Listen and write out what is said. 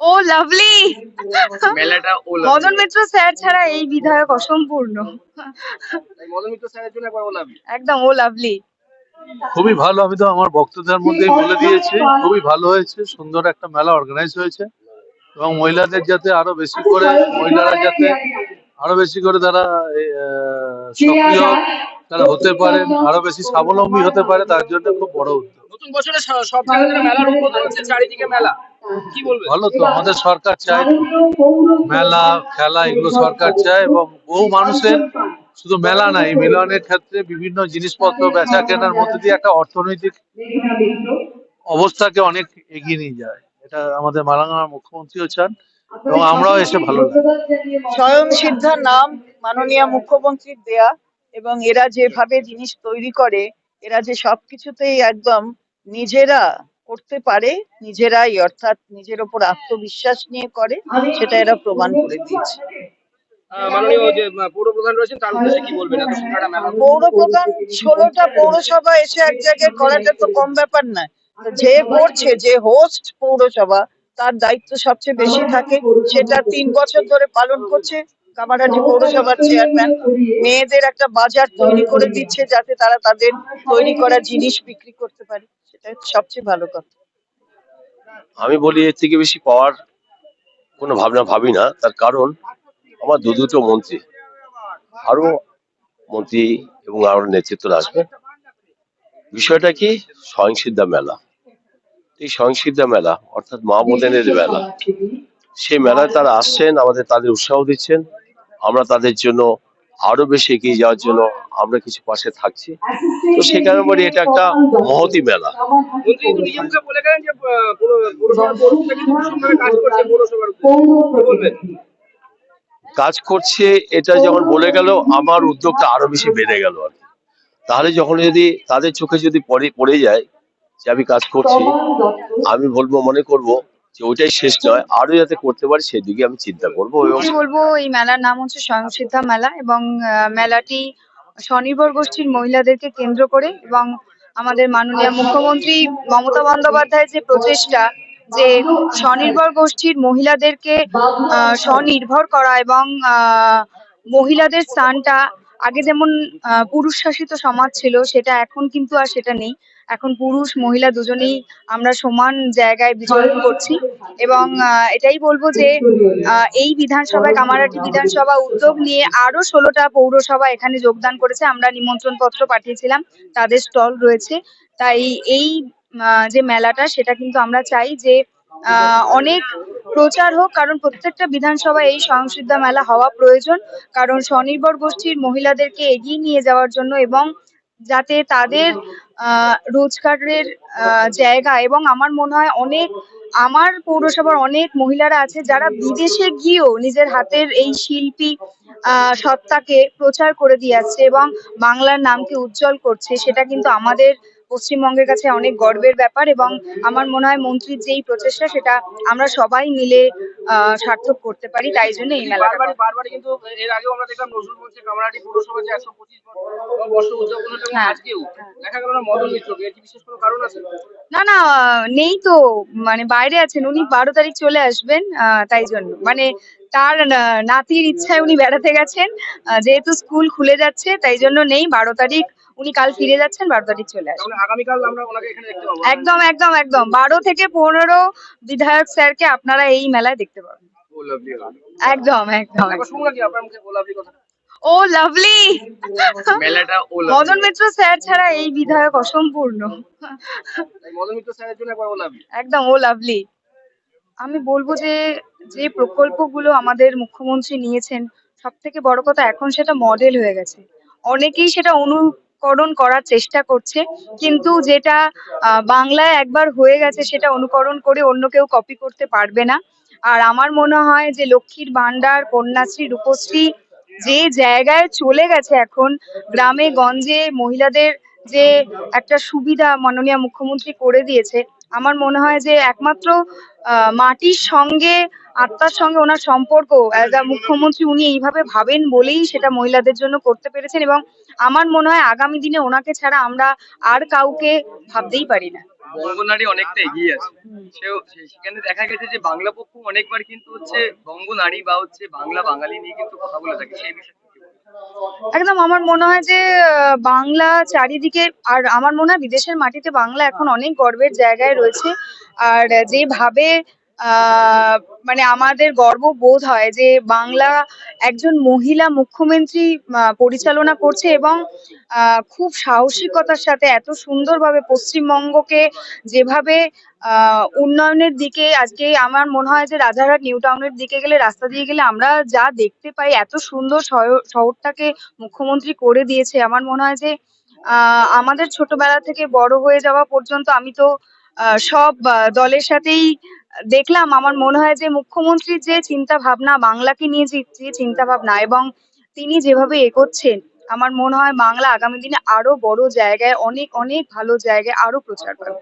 ও lovely মেলাটা ও Madan Mitra sir ছাড়া এই বিধায়ক অসম্পূর্ণ। মদন মিত্র স্যারের জন্য একবার বললাম একদম ও লাভলি খুবই ভালো আমি তো আমার বক্তব্যের মধ্যেই বলে দিয়েছি। খুবই ভালো হয়েছে সুন্দর একটা মেলা অর্গানাইজ হয়েছে। এবং মহিলাদের যাতে আরও বেশি করে মহিলারা যাতে আরও বেশি করে তারা আহ, সক্রিয় তারা হতে পারে আরও বেশি স্বাবলম্বী হতে পারে তার জন্য খুব বড় উদ্যোগ। নতুন বছরে সব জায়গায় মেলার উদ্বোধন হচ্ছে চারিদিকে মেলা। ভালো তো আমাদের সরকার চায় মেলা খেলা এগুলো সরকার চায় এবং বহু মানুষের শুধু মেলা নাই মিলনের ক্ষেত্রে বিভিন্ন জিনিসপত্র বেচা কেনার মধ্যে দিয়ে একটা অর্থনৈতিক অবস্থাকে অনেক এগিয়ে নিয়ে যায়। এটা আমাদের মালাঙ্গার মুখ্যমন্ত্রীও চান এবং আমরাও এসে ভালো স্বয়ং সিদ্ধার নাম মাননীয় মুখ্যমন্ত্রীর দেয়া এবং এরা যেভাবে জিনিস তৈরি করে এরা যে সবকিছুতেই একদম নিজেরা করতে পারে নিজেরাই অর্থাৎ নিজের ওপর আত্মবিশ্বাস নিয়ে করে সেটা এরা প্রমাণ করে দিয়েছে। পৌর প্রধান ষোলোটা পৌরসভা এসে এক জায়গায় করাটা তো কম ব্যাপার না। যে করছে যে হোস্ট পৌরসভা তার দায়িত্ব সবচেয়ে বেশি থাকে। সেটা তিন বছর ধরে পালন করছে। কামারহাটি পৌরসভার চেয়ারম্যান মেয়েদের একটা বাজার তৈরি করে দিচ্ছে যাতে তারা তাদের তৈরি করা জিনিস বিক্রি করতে পারে সেটা সবচেয়ে ভালো কথা। আমি বলি, এর থেকে বেশি পাওয়ার কোনো ভাবনা ভাবি না। তার কারণ, আমার দু দুটো মন্ত্রী আরও মন্ত্রী এবং আরও নেতৃত্ব আসবে। বিষয়টা কি? স্বয়ংসিদ্ধা মেলা। এই স্বয়ংসিদ্ধা মেলা, অর্থাৎ মা বোনেদের মেলা, সেই মেলায় তারা আসছেন, আমাদের তাদের উৎসাহ দিচ্ছেন। আমরা তাদের জন্য আরও বেশি এগিয়ে যাওয়ার জন্য আমরা কিছু পাশে থাকছি। তো সে কারণে বলি এটা একটা মহতি মেলা। কাজ করছে এটা যখন বলে গেল আমার উদ্যোগটা আরও বেশি বেড়ে গেল আর তাহলে যখন যদি তাদের চোখে যদি পড়ে পড়ে যায় যে আমি কাজ করছি আমি বলব মনে করব যে শেষ নয় আরও যাতে করতে পারি সেদিকে আমি চিন্তা করব এবং বলব এই মেলার নাম হচ্ছে স্বয়ংসিদ্ধা মেলা এবং আহ, মেলাটি স্বনির্ভর গোষ্ঠীর মহিলাদেরকে কেন্দ্র করে এবং আমাদের মাননীয় মুখ্যমন্ত্রী মমতা বন্দ্যোপাধ্যায়ের যে প্রচেষ্টা যে স্বনির্ভর গোষ্ঠীর মহিলাদেরকে আহ, স্বনির্ভর করা এবং আহ, মহিলাদের স্থানটা আগে যেমন পুরুষ শাসিত সমাজ ছিল, সেটা এখন কিন্তু আর সেটা নেই। এখন পুরুষ, মহিলা দুজনেই আমরা সমান জায়গায় বিচরণ করছি এবং এটাই বলব যে এই বিধানসভায় কামারাটি বিধানসভা উদ্যোগ নিয়ে আরও ষোলোটা পৌরসভা এখানে যোগদান করেছে। আমরা নিমন্ত্রণ পত্র পাঠিয়েছিলাম, তাদের স্টল রয়েছে। তাই এই যে মেলাটা, সেটা কিন্তু আমরা চাই যে অনেক প্রচার হোক, কারণ প্রত্যেকটা বিধানসভায় এই স্বয়ংসিদ্ধা মেলা হওয়া প্রয়োজন, কারণ স্বনির্ভর গোষ্ঠীর মহিলাদেরকে এগিয়ে নিয়ে যাওয়ার জন্য এবং যাতে তাদের রোজগারের জায়গা এবং আমার মনে হয় অনেক, আমার পৌরসভার অনেক মহিলারা আছে যারা বিদেশে গিয়েও নিজের হাতের এই শিল্পী সত্তাকে প্রচার করে দিয়ে আসছে এবং বাংলার নামকে উজ্জ্বল করছে, সেটা কিন্তু আমাদের পশ্চিমবঙ্গের কাছে অনেক গর্বের ব্যাপার এবং আমার মনে হয় মন্ত্রীর যেই প্রচেষ্টা সেটা আমরা সবাই মিলে সার্থক করতে পারি তাই জন্য এই বারবারই বারবারই কিন্তু এর আগেও আমরা দেখলাম নজরুল মঞ্চে কামারহাটি পৌরসভা যে একশো পঁচিশ বর্ষ উদযাপন হলো এবং হ্যাঁ। আজকেও দেখা গেল না মদন মিত্রকে এর বিশেষ কোনো কারণ আছে? না না নেই তো মানে বাইরে আছেন উনি বারো তারিখ চলে আসবেন আহ, তাই জন্য। মানে তার নাতির ইচ্ছায় উনি বেড়াতে গেছেন যেহেতু স্কুল খুলে যাচ্ছে তাই জন্য নেই বারো তারিখ উনি কাল ফিরে যাচ্ছেন বারো তারিখ চলে আসবেন। আগামীকাল আমরা ওনাকে এখানে দেখতে পাবো একদম একদম একদম। বারো থেকে পনেরো বিধায়ক স্যারকে আপনারা এই মেলায় দেখতে পাবেন। একদম একদম। ও লাভলি মেলাটা ও মদন মিত্র স্যার ছাড়া এই বিধায়ক অসম্পূর্ণ। মদন মিত্র স্যারের জন্য একবার ও লাভলি একদম ও লাভলি আমি বলব যে যে প্রকল্পগুলো আমাদের মুখ্যমন্ত্রী নিয়েছেন সব থেকে বড় কথা এখন সেটা মডেল হয়ে গেছে। অনেকেই সেটা অনুকরণ করার চেষ্টা করছে, কিন্তু যেটা বাংলায় একবার হয়ে গেছে সেটা অনুকরণ করে অন্য কেউ কপি করতে পারবে না। আর আমার মনে হয় যে লক্ষ্মীর ভান্ডার কন্যাশ্রী, রূপশ্রী যে জায়গায় চলে গেছে এখন, গ্রামে গঞ্জে মহিলাদের যে একটা সুবিধা মাননীয় মুখ্যমন্ত্রী করে দিয়েছে আমার মনে হয় যে একমাত্র মাটির সঙ্গে, আত্মার সঙ্গে ওনার সম্পর্ক মুখ্যমন্ত্রী উনি এইভাবে ভাবেন বলেই সেটা মহিলাদের জন্য করতে পেরেছেন এবং আমার মনে হয় আগামী দিনে ওনাকে ছাড়া আমরা আর কাউকে ভাবতেই পারি না বঙ্গনারী অনেকটা এগিয়ে আছে সেও সেখানে দেখা গেছে যে বাংলা পক্ষ অনেকবার কিন্তু হচ্ছে বঙ্গনারী বা হচ্ছে বাংলা বাঙালি নিয়ে কিন্তু কথা বলে থাকে সেই বিষয়ে? একদম, আমার মনে হয় যে বাংলা চারিদিকে, আর আমার মনে হয় বিদেশের মাটিতে বাংলা এখন অনেক গর্বের জায়গায় রয়েছে। আর যেভাবে মানে আমাদের গর্ব বোধ হয় যে বাংলা একজন মহিলা মুখ্যমন্ত্রী পরিচালনা করছে এবং খুব সাহসিকতার সাথে এত সুন্দরভাবে পশ্চিমবঙ্গকে যেভাবে উন্নয়নের দিকে আজকে আমার মনে হয় যে রাজারহাট নিউ টাউনের দিকে গেলে, রাস্তা দিয়ে গেলে আমরা যা দেখতে পাই, এত সুন্দর শহর- শহরটাকে মুখ্যমন্ত্রী করে দিয়েছে। আমার মনে হয় যে আমাদের ছোটবেলা থেকে বড় হয়ে যাওয়া পর্যন্ত আমি তো সব দলের সাথেই দেখলাম, আমার মনে হয় যে মুখ্যমন্ত্রীর যে চিন্তা ভাবনা বাংলাকে নিয়ে যে চিন্তা ভাবনা এবং তিনি যেভাবে এগোচ্ছেন, আমার মনে হয় বাংলা আগামী দিনে আরও বড় জায়গায়, অনেক অনেক ভালো জায়গায় আরও প্রচার পাবে